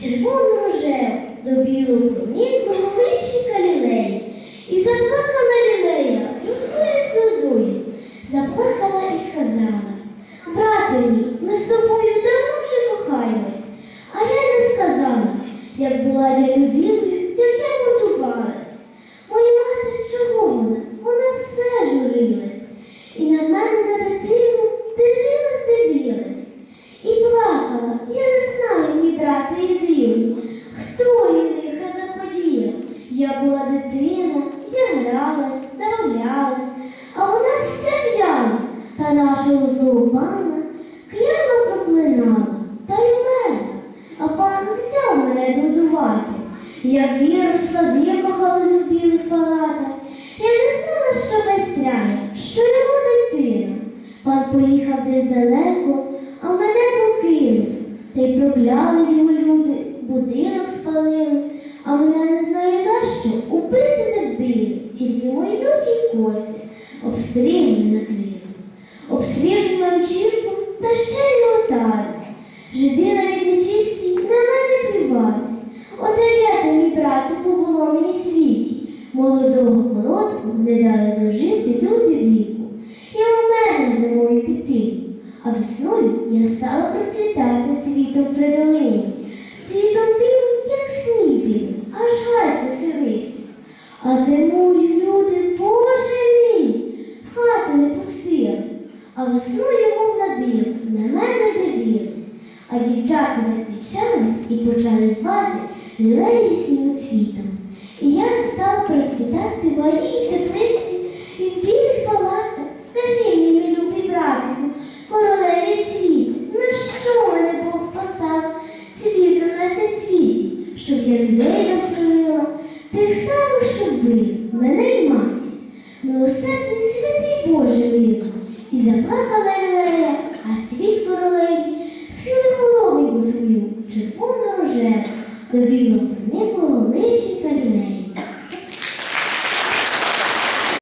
червоно рожеву до білого промінку величі каліна. Я була дитина, зігралась, зароблялась, а вона вся п'яна, та нашого злого пана кляно проклинала та й мене, а пан взяв мене годувати. Я виросла, викохалась у білих палатах. Я не знала, що весняє, що його дитина. Пан поїхав десь далеко, а мене покинув, та й проклялись його люди, будинок спали. Тільки мої довгі коси обстріляні на хліб. Обстріжу ганчірку та ще й отарець. Жиди навіть нечисті на мене плювались. От я мій братику було мені світі. Молодого короткого не дали дожити люди віку. Я умерла зимою піти, а весною я стала процвітати цвітом при долині. Цвітом білим, як сніг білий, аж гай заселився. А зимою люди, Боже мій, в хату не пустили, а весною, мов на диво, на мене дивились. А дівчата закричались і почали звати лілеї сіноцвітом. І я стала процвітати в моїй теплиці і в білих палатах. Скажи мені, мій любий братику, королеві цвіт, на що мене Бог поставив цвітом на цьому світі, щоб я людей населила, тих самих, що вбив мене й матір. Милосердний заплакала Лілея, а цвіт королеві схили голову свою червоно рожеву, до біло проникло личі лілеї.